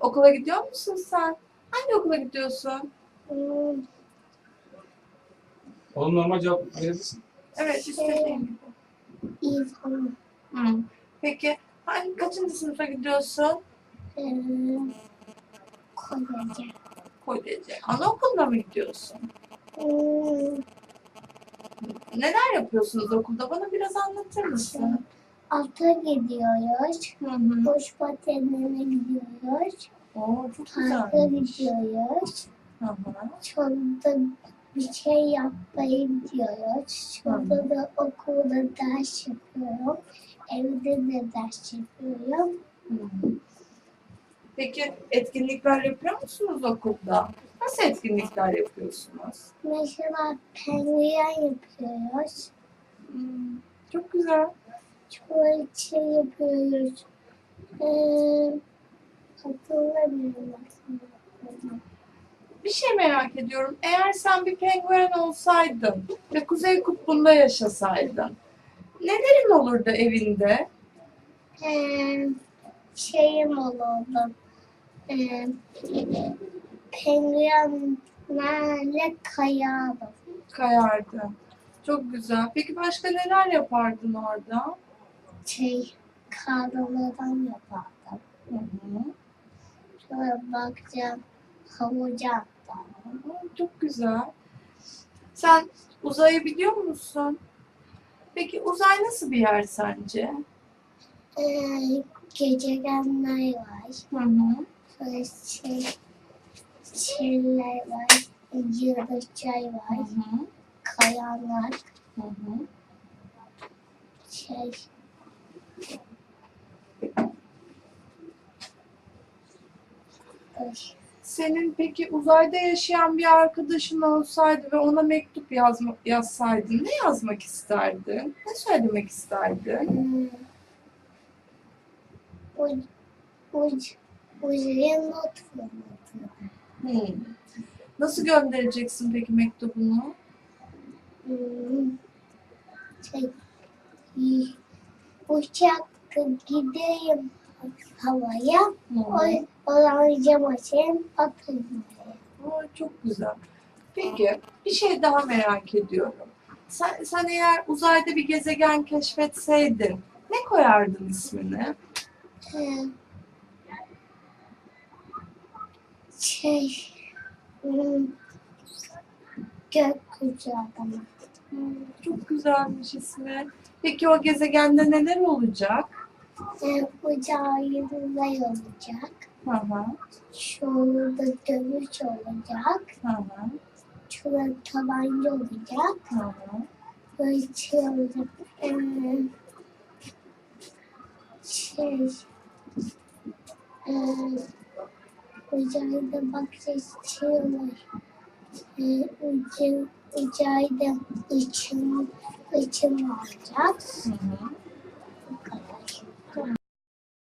Okula gidiyor musun sen? Hangi okula gidiyorsun? Hmm, Oğlum normal cevap verebilirsin. Evet, istediğin gibi. iyi sana. Hı. Peki, hangi kaçıncı sınıfa gidiyorsun? Ee, koleje. Koleje. Anaokuluna mı gidiyorsun? Hmm, Neler yapıyorsunuz okulda? Bana biraz anlatır mısın? Ata gidiyoruz. Hı hı. Boş gidiyoruz. Oo, çok Parka güzelmiş. gidiyoruz. Hı hı. Sonra bir şey yapmaya gidiyoruz. Sonra da okulda ders yapıyorum. Evde de ders yapıyorum. Hı hı. Peki etkinlikler yapıyor musunuz okulda? Nasıl etkinlikler yapıyorsunuz? Mesela penguen yapıyoruz. Hmm, çok güzel. Şey yapıyoruz. Ee, hatırlamıyorum aslında. Bir şey merak ediyorum. Eğer sen bir penguen olsaydın ve Kuzey Kutbu'nda yaşasaydın, nelerin olurdu evinde? Ee, şeyim olurdu. Ee, penguenlerle kayardım. Kayardı. Çok güzel. Peki başka neler yapardın orada? Şey, karnılardan yapardım. Hı hı. Sonra bakacağım havuca atlardım. Çok güzel. Sen uzayı biliyor musun? Peki uzay nasıl bir yer sence? Ee, gezegenler var. Hı hı. Sonra şey, şeyler var. Yıldızlar Hı var. hı. Kayalar. Hı hı. Şey, Senin peki uzayda yaşayan bir arkadaşın olsaydı ve ona mektup yazma, yazsaydın ne yazmak isterdin? Ne söylemek isterdin? hmm. Uc, ucuya not fırlatıyor. Hmm. Nasıl göndereceksin peki mektubunu? Hmm. Şey, y- uçak gideyim havaya. Hmm. O, oranca maşin atayım oraya. Aa, çok güzel. Peki bir şey daha merak ediyorum. Sen, sen eğer uzayda bir gezegen keşfetseydin ne koyardın ismini? Ee, şey, hmm, gökyüzü adamı. Hmm, çok güzelmiş ismi. Peki o gezegende neler olacak? Ee, uzaylılar olacak. Hı hı. Şurada dövüş olacak. Hı hı. Şurada tabanca olacak. Hı hı. Böyle şey olacak. Ee, şey, ee, uzayda bakacak şey olur. Ee, ucu, uzayda ışın, ışın olacak. Hı hı.